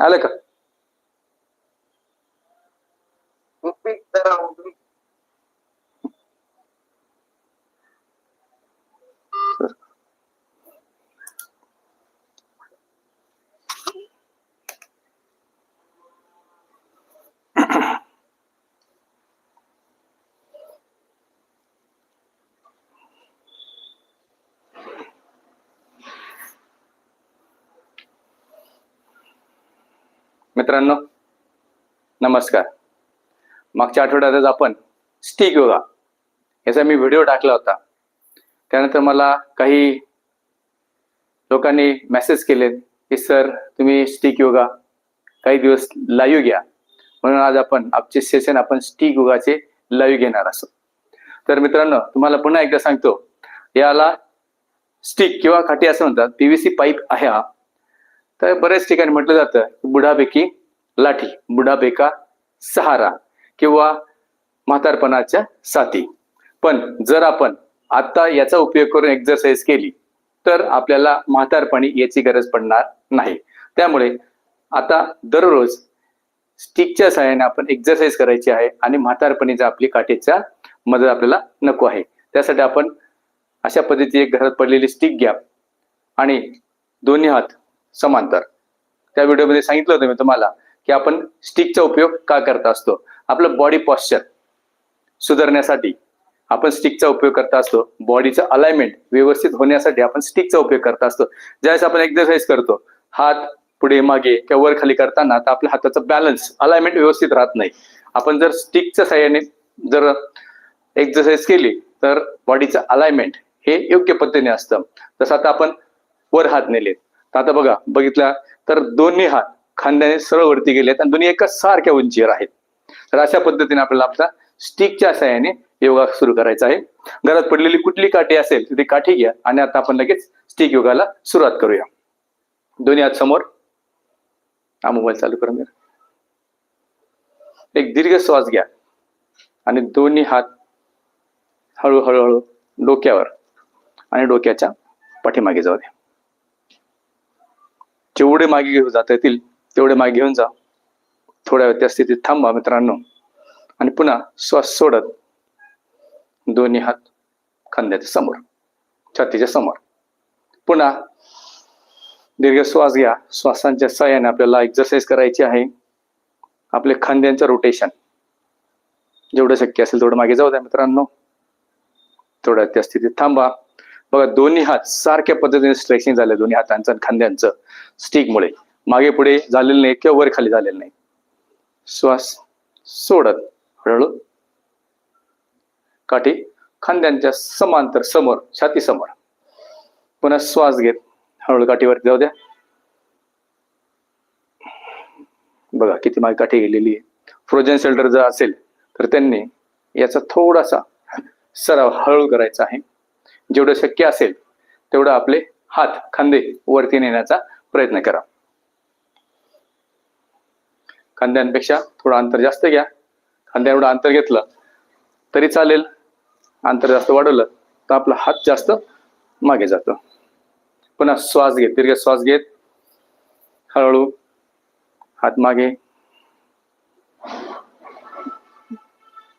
आलं का मित्रांनो नमस्कार. मागच्या आठवड्यातच आपण स्टिक योगा याचा मी व्हिडिओ टाकला होता. त्यानंतर मला काही लोकांनी मेसेज केले की सर तुम्ही स्टिक योगा काही दिवस लाईव्ह घ्या. म्हणून आज आपण आजचे सेशन आपण स्टिक योगाचे लाईव्ह घेणार असो तर मित्रांनो तुम्हाला पुन्हा एकदा सांगतो याला स्टिक किंवा खाटी असं म्हणतात. पीव्हीसी पाईप आहे हा. तर बऱ्याच ठिकाणी म्हटलं जातं की बुढापैकी लाठी बुढापेका सहारा किंवा म्हातारपणाच्या साथी. पण जर आपण आता याचा उपयोग करून एक्झरसाइज केली तर आपल्याला म्हातारपणी याची गरज पडणार नाही. त्यामुळे आता दररोज स्टिकच्या सहाय्याने आपण एक्झरसाइज करायची आहे आणि म्हातारपणीचा आपली काठीचा मदत आपल्याला नको आहे त्यासाठी आपण अशा पद्धतीने घरात पडलेली स्टिक घ्या आणि दोन्ही हात समांतर. त्या व्हिडिओमध्ये सांगितलं होतं मी तुम्हाला की आपण स्टिकचा उपयोग का करत असतो? आपलं बॉडी पॉस्चर सुधारण्यासाठी आपण स्टिकचा उपयोग करत असतो. बॉडीचं अलाइनमेंट व्यवस्थित होण्यासाठी आपण स्टिकचा उपयोग करत असतो. ज्यावेळेस आपण एक्सरसाइज करतो हात पुढे मागे किंवा वर खाली करताना तर आपल्या हाताचा बॅलन्स अलाइनमेंट व्यवस्थित राहत नाही. आपण जर स्टिकच्या साह्याने जर एक्सरसाइज केली तर बॉडीचं अलाइनमेंट हे योग्य पद्धतीने असतं. तसं आता आपण वर हात नेले तर आता बघा बघितला तर दोन्ही हात खांद्याने सरळ वरती गेले आणि दोन्ही एका सारख्या उंचीवर आहेत. तर अशा पद्धतीने आपल्याला आपला स्टिकच्या सहाय्याने योगा सुरू करायचा आहे. घरात पडलेली कुठली काठी असेल तर ती काठी घ्या आणि आता आपण लगेच स्टिक योगाला सुरुवात करूया. दोन्ही हात समोर. हा मोबाईल चालू करून घ्या एक दीर्घ श्वास घ्या आणि दोन्ही हात हळूहळू हळू डोक्यावर आणि डोक्याच्या पाठीमागे जाऊ द्या. जेवढे मागे घेऊन जाता येतील तेवढे मागे घेऊन जा. थोड्या वेळ त्या स्थितीत थांबा मित्रांनो. आणि पुन्हा श्वास सोडत दोन्ही हात खांद्याच्या समोर छातीच्या समोर. पुन्हा दीर्घ श्वास घ्या. श्वासांच्या सहाय्याने आपल्याला एक्सरसाइज करायची आहे. आपले खांद्यांचं रोटेशन जेवढं शक्य असेल तेवढं मागे जाऊ द्या मित्रांनो. थोड्या त्या स्थितीत थांबा बघा दोन्ही हात सारख्या पद्धतीने स्ट्रेचिंग झालं दोन्ही हातांचं आणि खांद्यांचं. स्टिकमुळे मागे पुढे झालेलं नाही किंवा वर खाली झालेलं नाही. श्वास सोडत हळूहळू. काठी खांद्यांच्या समांतर समोर छाती समोर. पुन्हा श्वास घेत हळूहळू काठीवरती जाऊ द्या. बघा किती मागे काठी गेलेली आहे. फ्रोजन शेल्टर जर असेल तर त्यांनी याचा थोडासा सराव हळू करायचा आहे. जेवढं शक्य असेल तेवढं आपले हात खांदे वरती नेण्याचा प्रयत्न करा. खांद्यांपेक्षा थोडं अंतर जास्त घ्या. खांद्या एवढं अंतर घेतलं तरी चालेल. अंतर जास्त वाढवलं तर आपला हात जास्त मागे जातो. पुन्हा श्वास घेत दीर्घ श्वास घेत. हळूहळू हात मागे.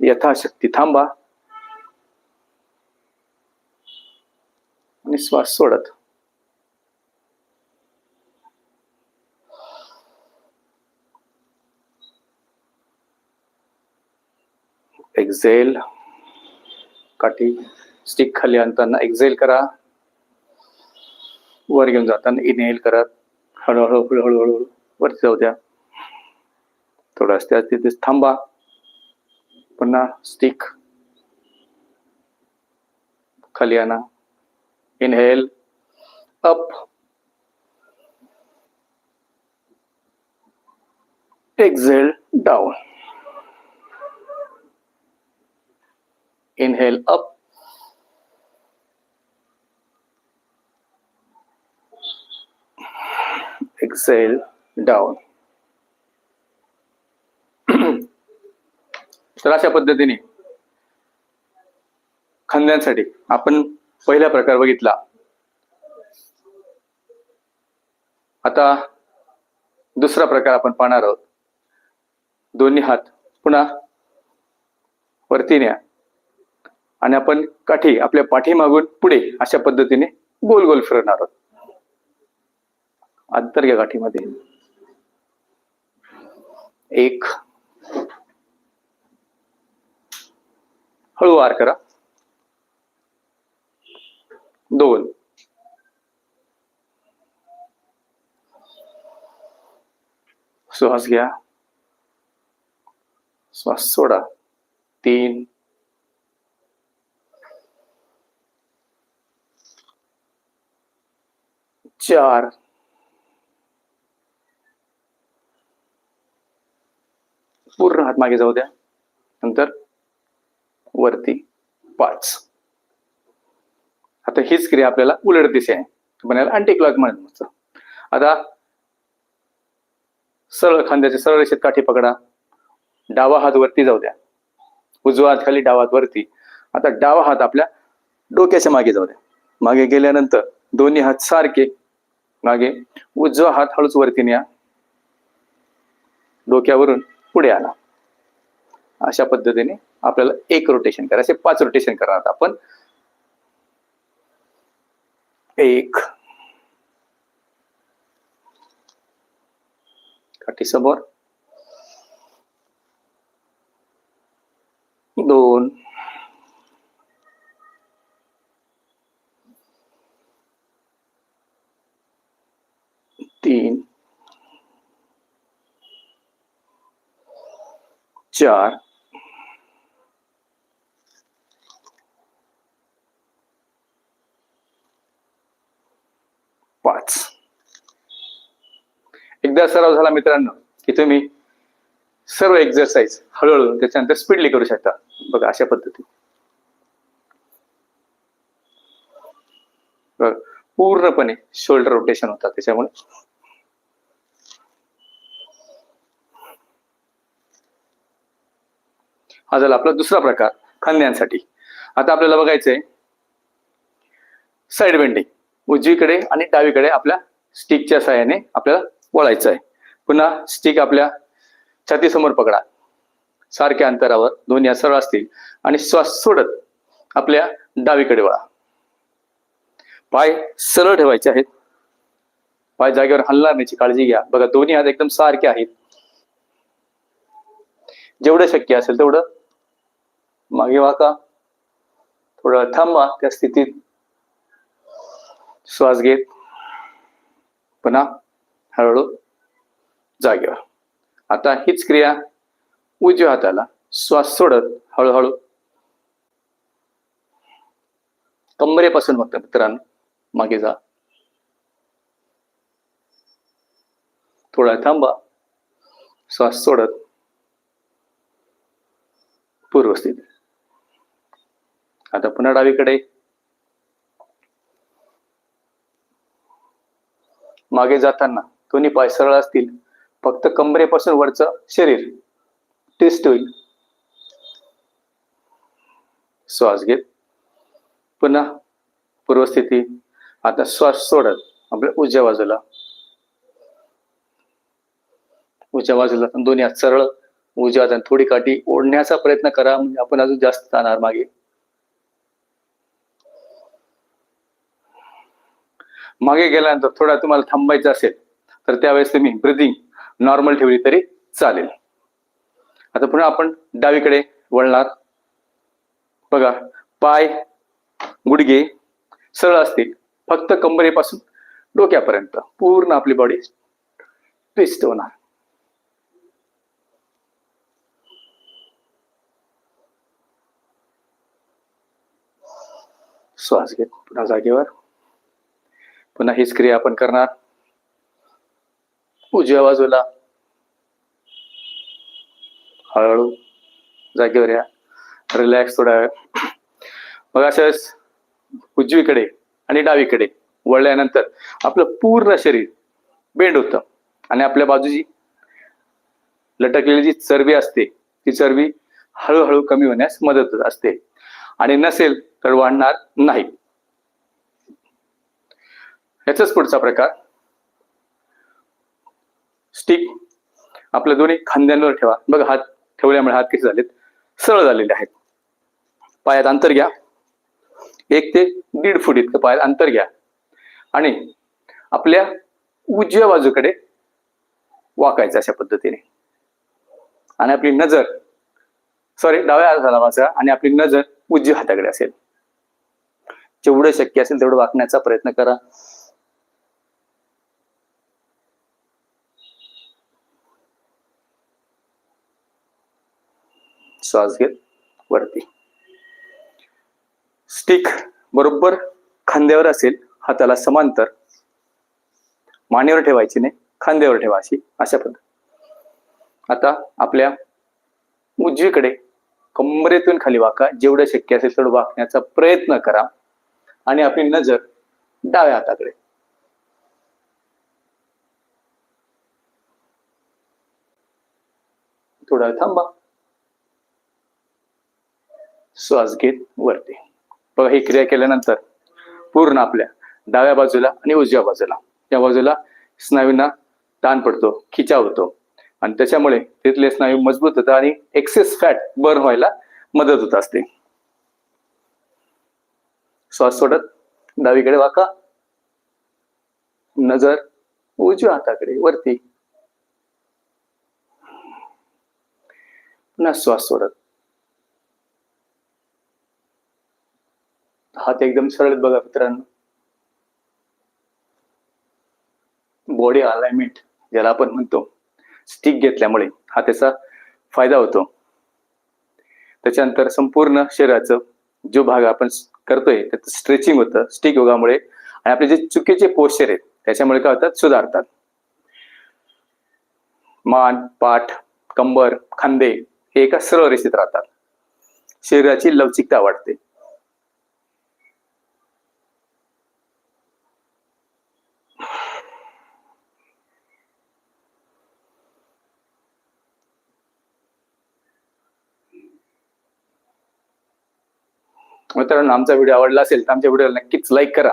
यथाशक्ती थांबा. आणि श्वास सोडत. एक्झेल काठी स्टिक खाली आणताना एक्झेल करा. वर घेऊन जाताना इनहेल करा. हळूहळू हळूहळू हळूहळू वरती जाऊ द्या. थोडं असते तिथे थांबा. पुन्हा स्टिक खाली आणा. Inhale up exhale down inhale up. Exhale down. तर अशा पद्धतीने खांद्यांसाठी आपण पहिला प्रकार बघितला. आता दुसरा प्रकार आपण पाहणार आहोत. दोन्ही हात पुन्हा वरती न्या. आणि आपण काठी आपल्या पाठीमागून पुढे अशा पद्धतीने गोल गोल फिरणार आहोत. अंतर घ्या काठीमध्ये. एक. हळू वार करा. दोन. श्वास घ्या. श्वास सोडा. तीन. चार. पूर्ण हात मागे जाऊ द्या. नंतर वरती पाच. आता हीच क्रिया आपल्याला उलट दिसे आहे पण याला अँटी क्लॉक म्हणत आता सरळ खांद्याचे सरळ रेषेत काठी पकडा. डावा हात वरती जाऊ द्या. उजवा हात खाली डावा हात वरती. आता डावा हात आपल्या डोक्याच्या मागे जाऊ द्या. मागे गेल्यानंतर दोन्ही हात सारखे मागे उजवा हात हळूच वरती न्या. डोक्यावरून पुढे आला अशा पद्धतीने आपल्याला एक रोटेशन करा. असे पाच रोटेशन करणार आपण. एक. काठी समोर. दोन. तीन चार पाच. एकदा सराव झाला मित्रांनो की तुम्ही सर्व एक्झरसाइज हळूहळू त्याच्यानंतर स्पीडली करू शकता. बघा अशा पद्धती. पूर्णपणे शोल्डर रोटेशन होतात त्याच्यामुळे. हा झाला आपला दुसरा प्रकार खांद्यांसाठी. आता आपल्याला बघायचंय साईड बेंडिंग उजवीकडे आणि डावीकडे आपल्या स्टिकच्या सहाय्याने आपल्याला वळायचं आहे पुन्हा स्टिक आपल्या छातीसमोर पकडा. सारख्या अंतरावर दोन्ही सरळ असतील आणि श्वास सोडत आपल्या डावीकडे वळा. पाय सरळ ठेवायचे आहेत. पाय जागेवर हलणार नाहीची काळजी घ्या. बघा दोन्ही हात एकदम सारखे आहेत. जेवढं शक्य असेल तेवढं मागे वाका. थोडं थांबा त्या स्थितीत. श्वास घेत. पुन्हा हळूहळू जागेवर. आता हीच क्रिया उजव्या हाताला. श्वास सोडत हळूहळू. कंबरेपासून बघता मित्रांनो. मागे जा. थोडा थांबा. श्वास सोडत. पूर्वस्थिती. आता पुन्हा डावीकडे. मागे जाताना दोन्ही पाय सरळ असतील. फक्त कंबरेपासून वरचं शरीर टेस्ट होईल. श्वास घेत. पुन्हा पूर्वस्थिती. आता श्वास सोडत आपल्या उजव्या बाजूला. उजव्या बाजूला दोन्ही हात सरळ. उजव्या थोडी काठी ओढण्याचा प्रयत्न करा. म्हणजे आपण अजून जास्त जाणार मागे. मागे गेल्यानंतर थोडा तुम्हाला थांबायचं असेल तर त्यावेळेस तुम्ही ब्रिदिंग नॉर्मल ठेवली तरी चालेल. आता पुन्हा आपण डावीकडे वळणार. बघा पाय गुडघे सरळ असतील. फक्त कंबरेपासून डोक्यापर्यंत पूर्ण आपली बॉडी ट्विस्ट होणार. श्वास घेत पुन्हा जागेवर. पुन्हा हीच क्रिया आपण करणार. उजव्या बाजूला हळूहळू जागेवर या. रिलॅक्स थोडा वेळ. मग असंच उजवीकडे आणि डावीकडे वळल्यानंतर आपलं पूर्ण शरीर बेंड होतं. आणि आपल्या बाजूची लटकलेली जी चरबी असते ती चरबी हळूहळू कमी होण्यास मदत असते. आणि नसेल तर वाढणार नाही. याचाच पुढचा प्रकार. स्टिक आपल्या दोन्ही खांद्यांवर ठेवा. बघा हात ठेवल्यामुळे हात कसे झालेत? सरळ झालेले आहेत. पायात अंतर घ्या. एक ते दीड फूट इतकं पायात अंतर घ्या. आणि आपल्या उजव्या बाजूकडे वाकायचं अशा पद्धतीने. आणि आपली नजर सॉरी डाव्या हाताला वाचा आणि आपली नजर उजव्या हाताकडे असेल. जेवढं शक्य असेल तेवढं वाकण्याचा प्रयत्न करा. श्वास घेत वरती. स्टिक बरोबर खांद्यावर असेल हाताला समांतर मानेवर ठेवायची नाही खांद्यावर ठेवा अशी अशा पद्धत. आता आपल्या उजवीकडे कंबरेतून खाली वाका जेवढं शक्य असेल तेवढं वाकण्याचा प्रयत्न करा आणि आपली नजर डाव्या हाताकडे. थोडा थांबा. श्वास घेत वरती. बघा ही क्रिया केल्यानंतर पूर्ण आपल्या डाव्या बाजूला आणि उजव्या बाजूला. या बाजूला स्नायूंना ताण पडतो खिचाव होतो. आणि त्याच्यामुळे तिथले स्नायू मजबूत होतात आणि एक्सेस फॅट बर्न व्हायला मदत होत असते. श्वास सोडत डावीकडे वाका. नजर उजव्या हाताकडे वरती. पुन्हा श्वास सोडत. हात एकदम सरळ बघा मित्रांनो. बॉडी अलाइनमेंट ज्याला आपण म्हणतो स्टिक घेतल्यामुळे हा त्याचा फायदा होतो. त्याच्यानंतर संपूर्ण शरीराचं जो भाग आपण करतोय त्याचं स्ट्रेचिंग होतं स्टिक योगामुळे. आणि आपले जे चुकीचे पोश्चर आहेत त्याच्यामुळे काय होतात? सुधारतात. मान पाठ कंबर खांदे हे एका सरळ रेषेत राहतात. शरीराची लवचिकता वाढते. मित्रांनो आमचा व्हिडिओ आवडला असेल तर आमच्या व्हिडिओला नक्कीच लाईक करा.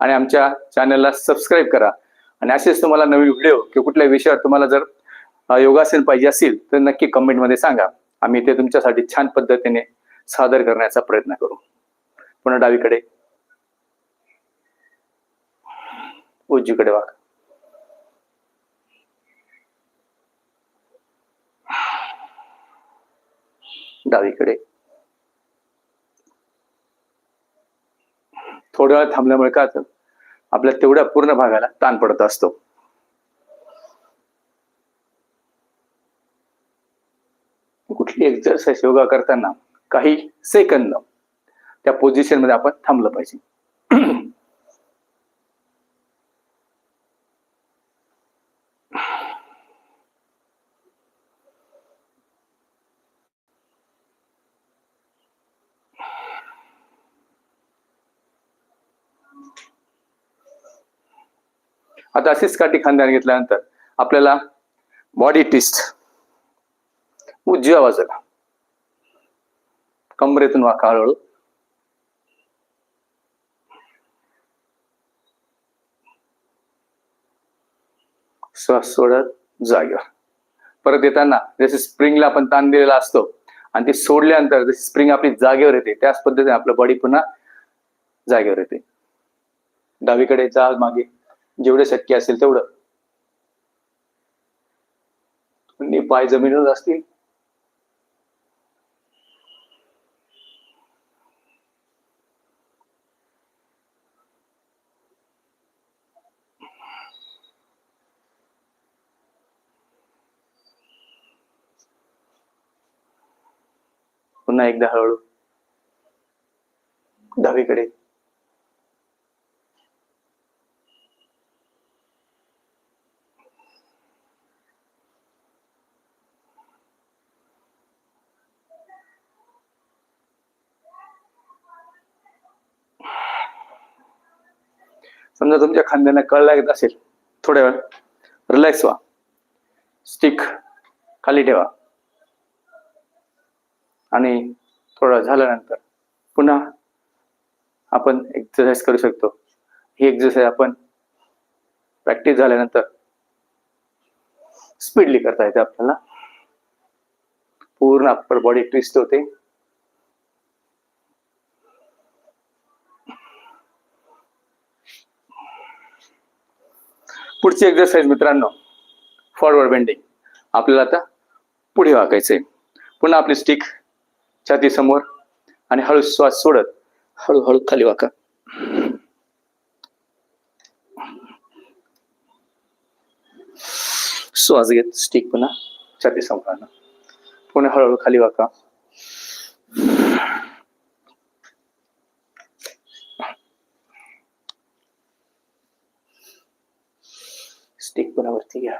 आणि आमच्या चॅनलला सबस्क्राईब करा. आणि असेच तुम्हाला नवीन व्हिडिओ किंवा कुठल्या विषयावर तुम्हाला जर योगासन पाहिजे असेल तर नक्की कमेंटमध्ये सांगा. आम्ही ते तुमच्यासाठी छान पद्धतीने सादर करण्याचा प्रयत्न करू. पुन्हा डावीकडे. उजवीकडे वाघ डावीकडे. थोड्या वेळ थांबल्यामुळे काय होतं? आपल्या तेवढ्या पूर्ण भागाला ताण पडत असतो. कुठली एक्सरसाइज योगा करताना काही सेकंद त्या पोझिशनमध्ये आपण थांबलं पाहिजे. आता अशीच काठी खांद्याने घेतल्यानंतर आपल्याला बॉडी ट्विस्ट उजव्या बाजूला कमरेतून वाका हळूहळू. श्वास सोडत जागेवर. परत येताना जसे स्प्रिंगला आपण ताण दिलेला असतो आणि ती सोडल्यानंतर जशी स्प्रिंग आपली जागेवर येते त्याच पद्धतीने आपलं बॉडी पुन्हा जागेवर येते. डावीकडे जा मागे. जेवढे शक्य असेल तेवढं. दोन्ही पाय जमिनीवर असतील. पुन्हा एकदा हळूहळू. डावीकडे. समजा तुमच्या खांद्यांना कळ लागत असेल थोड्या वेळ रिलॅक्स व्हा. स्टिक खाली ठेवा. आणि थोडा झाल्यानंतर पुन्हा आपण एक्सरसाइज करू शकतो. ही एक्सरसाइज आपण प्रॅक्टिस झाल्यानंतर स्पीडली करता येते आपल्याला. पूर्ण अप्पर बॉडी ट्विस्ट होते. पुढची एक्सरसाइज मित्रांनो फॉरवर्ड बेंडिंग आपल्याला आता पुढे वाकायचंय पुन्हा आपली स्टिक छाती समोर आणि हळू श्वास सोडत हळूहळू खाली वाका. श्वास घेत स्टिक पुन्हा छाती समोर आणा. पुन्हा हळूहळू खाली वाका. स्टिक पुन्हावरती घ्या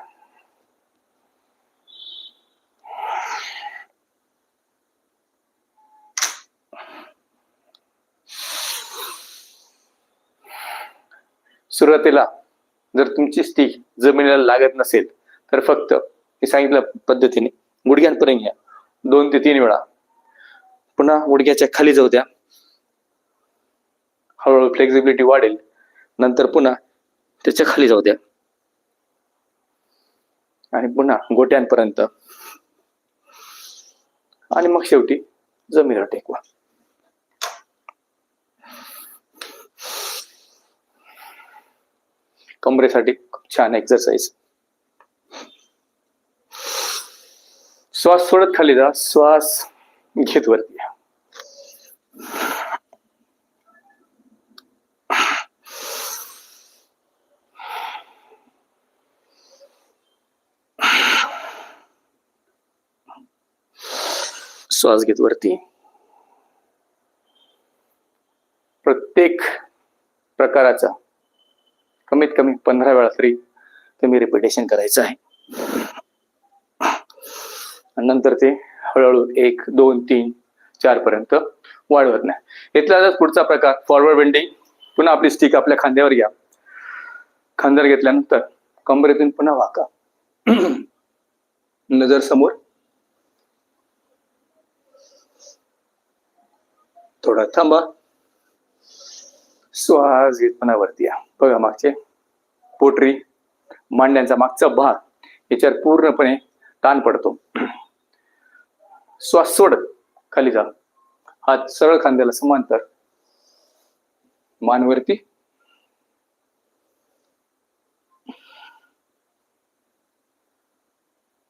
सुरुवातीला जर तुमची स्टिक जमिनीला लागत नसेल तर फक्त मी सांगितलं पद्धतीने गुडघ्यांपर्यंत घ्या. दोन ते तीन वेळा. पुन्हा गुडघ्याच्या खाली जाऊ द्या. हळूहळू फ्लेक्झिबिलिटी वाढेल. नंतर पुन्हा त्याच्याखाली जाऊ द्या. आणि पुन्हा गोट्यांपर्यंत. आणि मग शेवटी जमिनीवर टेकवा. कमरेसाठी खूप छान एक्सरसाइज श्वास सोडत खाली जा. श्वास घेत वरती या. श्वास घेत वरती प्रत्येक प्रकाराचा कमीत कमी पंधरा वेळा तरी तुम्ही रिपिटेशन करायचं आहे. नंतर ते हळूहळू एक दोन तीन चार पर्यंत वाढवत नाही. इथला पुढचा प्रकार फॉरवर्ड बेंडिंग पुन्हा आपली स्टिक आपल्या खांद्यावर घ्या. खांद्यावर घेतल्यानंतर कमरेतून पुन्हा वाका. नजर समोर. थोडा थांबा. श्वास घेत वरती या. बघा मागचे. पोटरी. मांड्यांचा मागचा भाग. याच्यावर पूर्णपणे ताण पडतो. श्वास सोड. खाली जा. हात सरळ खांद्याला समांतर. मानवरती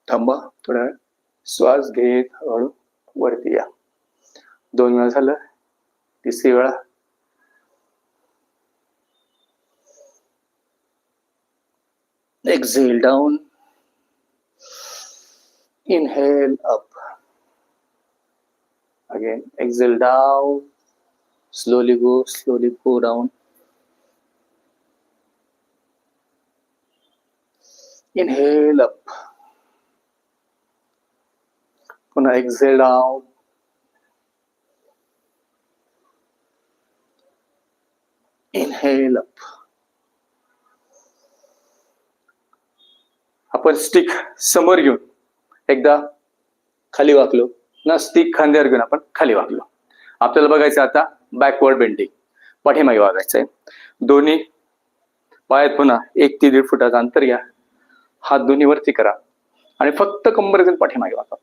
थांबा. थोडा वेळ. श्वास घेत हळू वरती या. दोन वेळा झालं. तिसरी वेळा exhale down inhale up again exhale down slowly go slowly go down inhale up पुन्हा exhale down Inhale up. आपण स्टिक समोर घेऊन एकदा खाली वाकलो. ना स्टिक खांद्यावर घेऊन आपण खाली वाकलो. आपल्याला बघायचं आता बॅकवर्ड बेंडिंग पाठीमागे वागायचंय. दोन्ही पायात पुन्हा एक ते दीड फुटाचं अंतर घ्या. हात दोन्ही वरती करा. आणि फक्त कंबरेतून पाठीमागे वाका.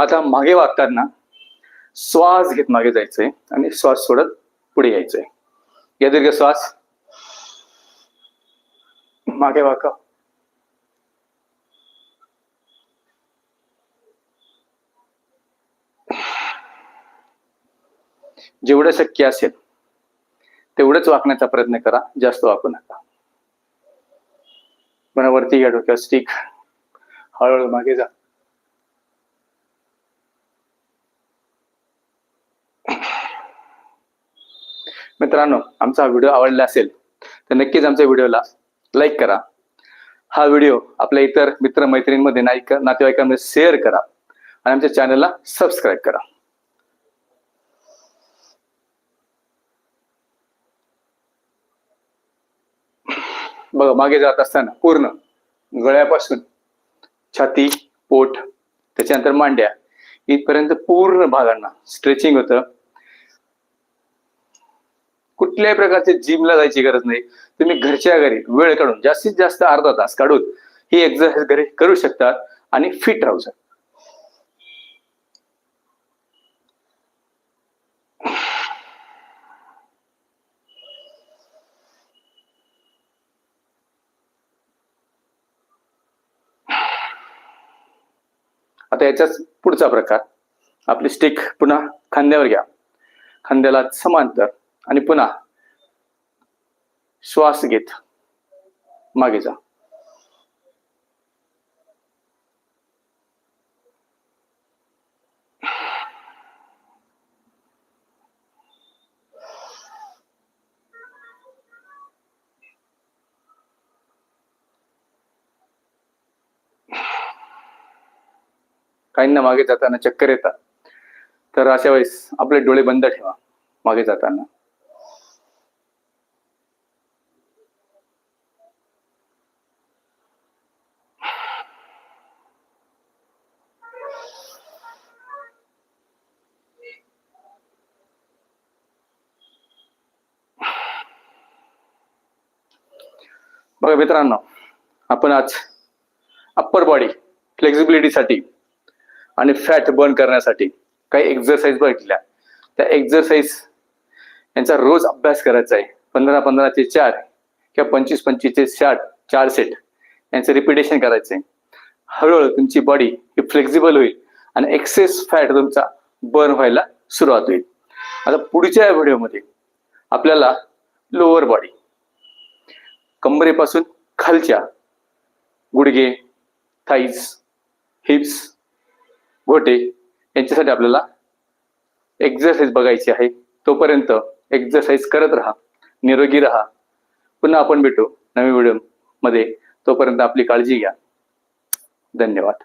आता मागे वागताना श्वास घेत मागे जायचंय आणि श्वास सोडत पुढे यायचंय. या दीर्घ श्वास. मागे वाका. जेवढं शक्य असेल तेवढंच वाकण्याचा प्रयत्न करा जास्त वाकू नका. मनावरती या डोक्यावर स्टिक हळूहळू मागे जा. मित्रांनो आमचा हा व्हिडिओ आवडला असेल तर नक्कीच आमच्या व्हिडिओला लाईक करा. हा व्हिडिओ आपल्या इतर मित्र मैत्रिणींमध्ये नाईक नातेवाईकांमध्ये शेअर करा आणि आमच्या चॅनलला सबस्क्राईब करा. बघा मागे जात असताना पूर्ण गळ्यापासून छाती पोट त्याच्यानंतर मांड्या इथपर्यंत पूर्ण भागांना स्ट्रेचिंग होतं. कुठल्याही प्रकारचे जिमला जायची गरज नाही. तुम्ही घरच्या घरी वेळ काढून जास्तीत जास्त अर्धा तास काढून ही एक्सरसाइज घरी करू शकतात आणि फिट राहू शकतात. आता याच्याच पुढचा प्रकार. आपली स्टिक पुन्हा खांद्यावर घ्या. खांद्याला समांतर आणि पुन्हा श्वास घेत. मागे जा. काहींना मागे जाताना चक्कर येतात. तर अशा वेळेस आपले डोळे बंद ठेवा. मागे जाताना. बघा मित्रांनो आपण आज अप्पर बॉडी फ्लेक्झिबिलिटीसाठी आणि फॅट बर्न करण्यासाठी काही एक्झरसाईज बघितल्या. त्या एक्झरसाईज यांचा रोज अभ्यास करायचा आहे. पंधरा पंधराचे चार किंवा पंचवीस पंचवीसचे चार चार सेट यांचं रिपिटेशन करायचं आहे. हळूहळू तुमची बॉडी ही फ्लेक्झिबल होईल आणि एक्सेस फॅट तुमचा बर्न व्हायला सुरुवात होईल. आता पुढच्या व्हिडिओमध्ये आपल्याला लोअर बॉडी कंबरेपासून खालच्या गुडघे थाईज हिप्स घोटे यांच्यासाठी आपल्याला एक्झरसाईज बघायची आहे. तोपर्यंत एक्झरसाईज करत राहा निरोगी राहा. पुन्हा आपण भेटू नवीन व्हिडिओमध्ये. तोपर्यंत आपली काळजी घ्या. धन्यवाद.